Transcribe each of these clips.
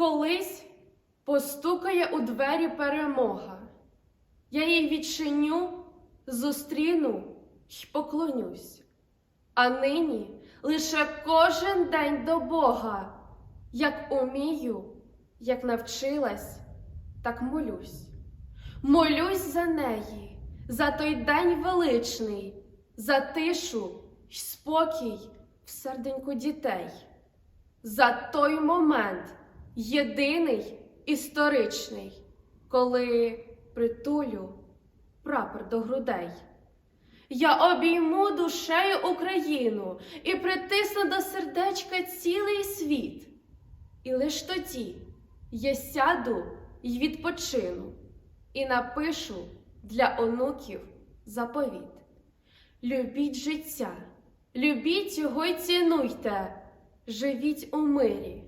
Колись постукає у двері перемога. Я їй відчиню, зустріну й поклонюсь. А нині лише кожен день до Бога, як умію, як навчилась, так молюсь. Молюсь за неї, за той день величний, за тишу й спокій в серденьку дітей, за той момент єдиний історичний, коли притулю прапор до грудей. Я обійму душею Україну і притисну до сердечка цілий світ. І лиш тоді я сяду й відпочину, і напишу для онуків заповіт. Любіть життя, любіть його й цінуйте, живіть у мирі,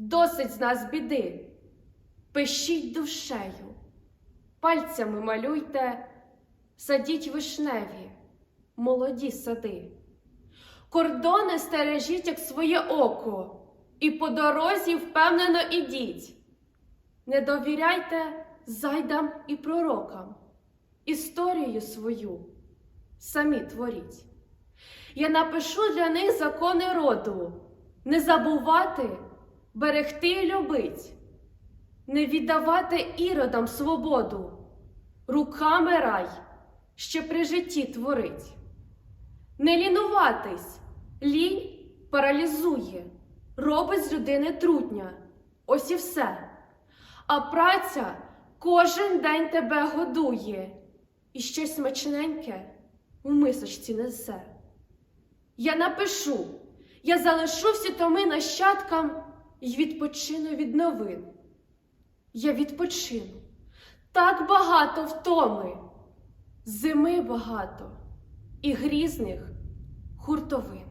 досить з нас біди. Пишіть душею, пальцями малюйте, садіть вишневі, молоді сади. Кордони стережіть, як своє око, і по дорозі впевнено ідіть. Не довіряйте зайдам і пророкам, історію свою самі творіть. Я напишу для них закони роду, не забувати, берегти і любить, не віддавати іродам свободу, руками рай ще при житті творить. Не лінуватись, лінь паралізує, робить з людини трудня, ось і все. А праця кожен день тебе годує, і щось смачненьке у мисочці несе. Я напишу, я залишу всі томи нащадкам і відпочину від новин. Я відпочину так багато втоми, зими багато і грізних хуртовин.